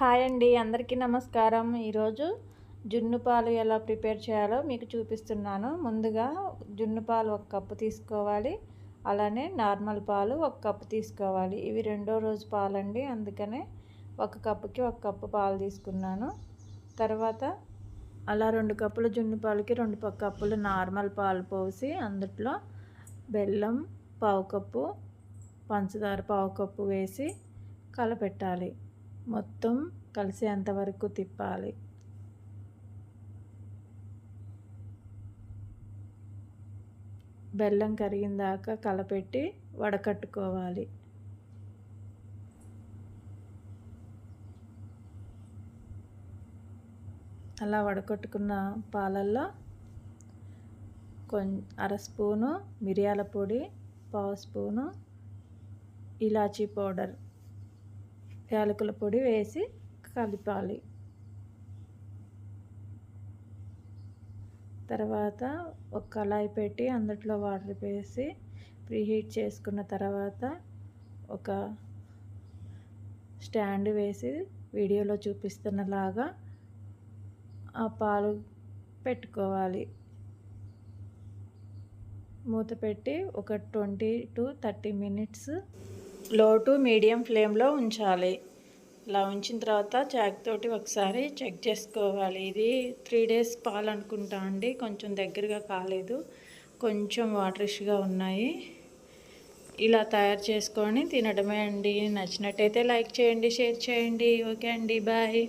Hi అండి అందరికీ నమస్కారం. ఈరోజు జున్ను పాలు ఎలా ప్రిపేర్ చేయాలో మీకు చూపిస్తున్నాను. ముందుగా జున్ను పాలు ఒక కప్పు తీసుకోవాలి. అలానే నార్మల్ పాలు ఒక కప్పు తీసుకోవాలి. ఇవి రెండో రోజు పాలండి అందుకనే ఒక కప్పుకి ఒక కప్పు పాలు తీసుకున్నాను. తర్వాత అలా రెండు కప్పుల జున్ను పాలకి రెండు కప్పులు నార్మల్ పాలు పోసి అందుట్లో బెల్లం పావు కప్పు పంచదార పావు కప్పు వేసి కలపెట్టాలి. మొత్తం కలిసేంత వరకు తిప్పాలి. బెల్లం కరిగిందాక కలపెట్టి వడకట్టుకోవాలి. అలా వడకట్టుకున్న పాలల్లో కొం అర స్పూను మిరియాల పొడి పావు స్పూను ఇలాచీ పౌడర్ యాలకుల పొడి వేసి కలపాలి. తర్వాత ఒక కళాయి పెట్టి అందులో వాటర్ వేసి ప్రీహీట్ చేసుకున్న తర్వాత ఒక స్టాండ్ వేసి వీడియోలో చూపిస్తున్నలాగా ఆ పాలు పెట్టుకోవాలి. మూత పెట్టి ఒక twenty to thirty minutes low to medium ఫ్లేమ్లో ఉంచాలి. ఇలా ఉంచిన తర్వాత చాక్తోటి ఒకసారి చెక్ చేసుకోవాలి. ఇది త్రీ డేస్ పాలు అనుకుంటా అండి. కొంచెం దగ్గరగా కాలేదు. కొంచెం వాటరిష్గా ఉన్నాయి. ఇలా తయారు చేసుకొని తినడమే అండి. నచ్చినట్టయితే లైక్ చేయండి షేర్ చేయండి. ఓకే అండి. బాయ్.